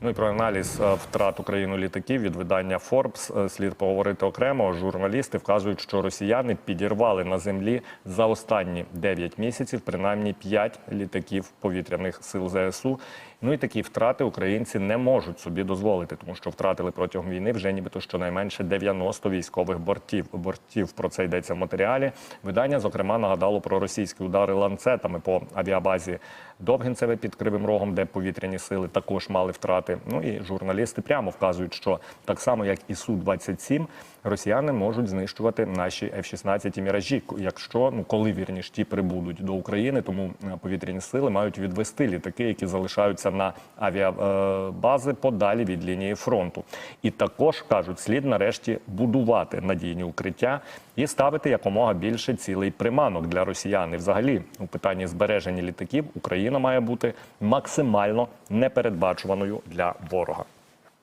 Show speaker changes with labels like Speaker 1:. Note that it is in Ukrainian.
Speaker 1: Ну і про аналіз е, втрат Україну літаків від видання Forbes е, слід поговорити окремо. Журналісти вказують, що росіяни підірвали на землі за останні 9 місяців принаймні 5 літаків повітряних сил ЗСУ. Ну і такі втрати українці не можуть собі дозволити, тому що втратили протягом війни вже нібито щонайменше 90 військових бортів. Бортів про це йдеться в матеріалі. Видання зокрема нагадало про російські удари ланцетами по авіабазі Довгинцеве під Кривим Рогом, де повітряні сили також мали втрати. Ну і журналісти прямо вказують, що так само як і су 27 росіяни можуть знищувати наші F-16 міражі, якщо ну коли вірніш ті прибудуть до України, тому е, повітряні сили мають відвести літаки, які залишаються на авіабази подалі від лінії фронту. І також кажуть, слід нарешті будувати надійні укриття і ставити якомога більше цілей приманок для росіян. І взагалі у питанні збереження літаків Україна має бути максимально непередбачуваною для ворога.